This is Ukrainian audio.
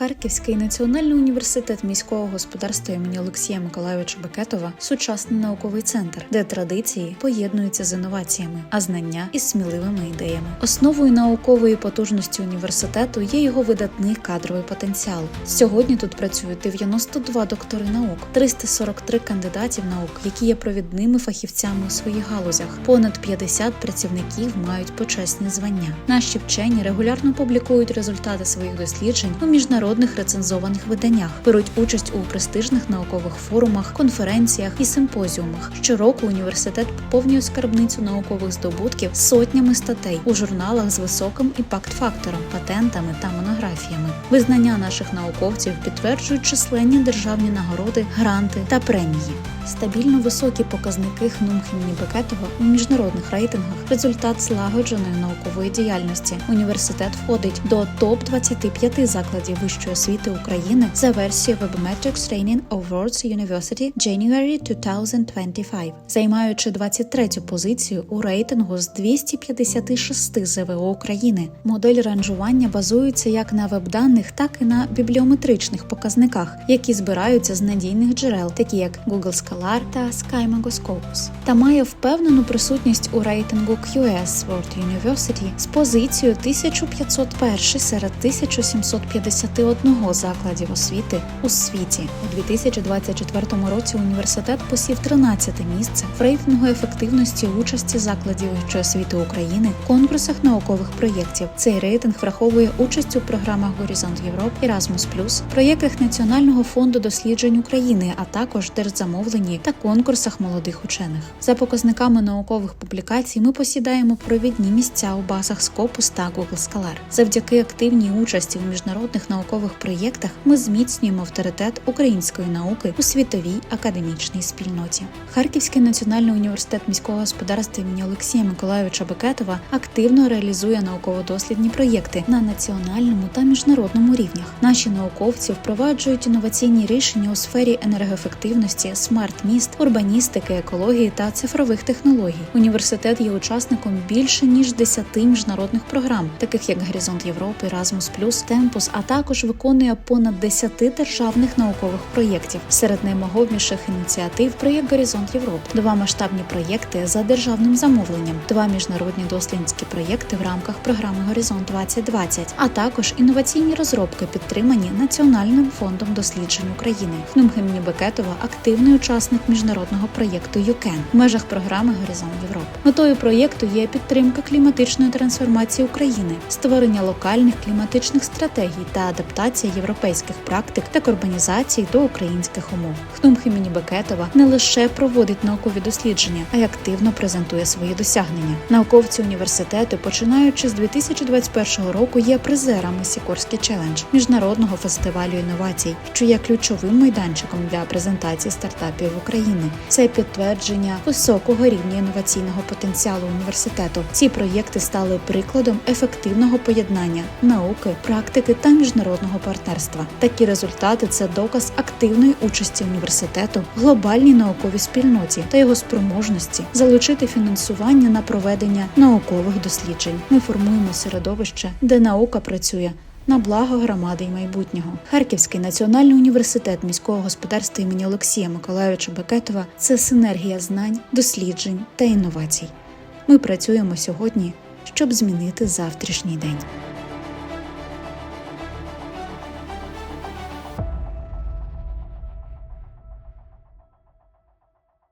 Харківський національний університет міського господарства імені Олексія Миколайовича Бекетова сучасний науковий центр, де традиції поєднуються з інноваціями, а знання із сміливими ідеями. Основою наукової потужності університету є його видатний кадровий потенціал. Сьогодні тут працюють 92 доктори наук, 343 кандидатів наук, які є провідними фахівцями у своїх галузях. Понад 50 працівників мають почесні звання. Наші вчені регулярно публікують результати своїх досліджень у міжнародних рецензованих виданнях, беруть участь у престижних наукових форумах, конференціях і симпозіумах. Щороку університет поповнює скарбницю наукових здобутків сотнями статей у журналах з високим імпакт-фактором, патентами та монографіями. Визнання наших науковців підтверджують численні державні нагороди, гранти та премії. Стабільно високі показники ХНУМ імені Бекетова у міжнародних рейтингах результат злагодженої наукової діяльності. Університет входить до топ 25 закладів вищої освіти України за версією Webmetrics Training Awards University January 2025, займаючи 23-ю позицію у рейтингу з 256 ЗВО України. Модель ранжування базується як на веб-даних, так і на бібліометричних показниках, які збираються з надійних джерел, такі як Google Scholar та SkyMago та має впевнену присутність у рейтингу QS World University з позицією 1501 серед 1751 закладів освіти у світі. У 2024 році університет посів 13 місце в рейтингу ефективності участі закладів вищої освіти України в конкурсах наукових проєктів. Цей рейтинг враховує участь у програмах Горизонт Європ, Erasmus+, проєктах Національного фонду досліджень України, а також держзамовленні та конкурсах молодих учених. За показниками наукових публікацій ми посідаємо провідні місця у базах Scopus та Google Scholar. Завдяки активній участі в міжнародних наукових проєктах ми зміцнюємо авторитет української науки у світовій академічній спільноті. Харківський національний університет міського господарства імені Олексія Миколайовича Бекетова активно реалізує науково-дослідні проєкти на національному та міжнародному рівнях. Наші науковці впроваджують інноваційні рішення у сфері енергоефективності, смарт-міст, урбаністики, екології та цифрових технологій. Університет є учасником більше ніж 10 міжнародних програм, таких як Горизонт Європи, Erasmus+, Темпус, а також виконує понад 10 державних наукових проєктів. Серед наймогутніших ініціатив проєкт Горизонт Європ, два масштабні проєкти за державним замовленням, два міжнародні дослідницькі проєкти в рамках програми Горизонт 2020, а також інноваційні розробки, підтримані Національним фондом досліджень України. ХНУМ Бекетова активний учасник міжнародного проєкту ЮКЕН в межах програми Горизонт Європ. Метою проєкту є підтримка кліматичної трансформації України, створення локальних кліматичних стратегій та адаптація європейських практик та урбанізації до українських умов. ХНУМ імені Бекетова не лише проводить наукові дослідження, а й активно презентує свої досягнення. Науковці університету, починаючи з 2021 року, є призерами Сікорський челендж міжнародного фестивалю інновацій, що є ключовим майданчиком для презентації стартапів України. Це підтвердження високого рівня інноваційного потенціалу університету. Ці проєкти стали прикладом ефективного поєднання науки, практики та міжнародного партнерства. Такі результати це доказ активної участі університету глобальній науковій спільноті та його спроможності залучити фінансування на проведення наукових досліджень. Ми формуємо середовище, де наука працює. На благо громади й майбутнього Харківський національний університет міського господарства імені Олексія Миколайовича Бекетова це синергія знань, досліджень та інновацій. Ми працюємо сьогодні, щоб змінити завтрашній день.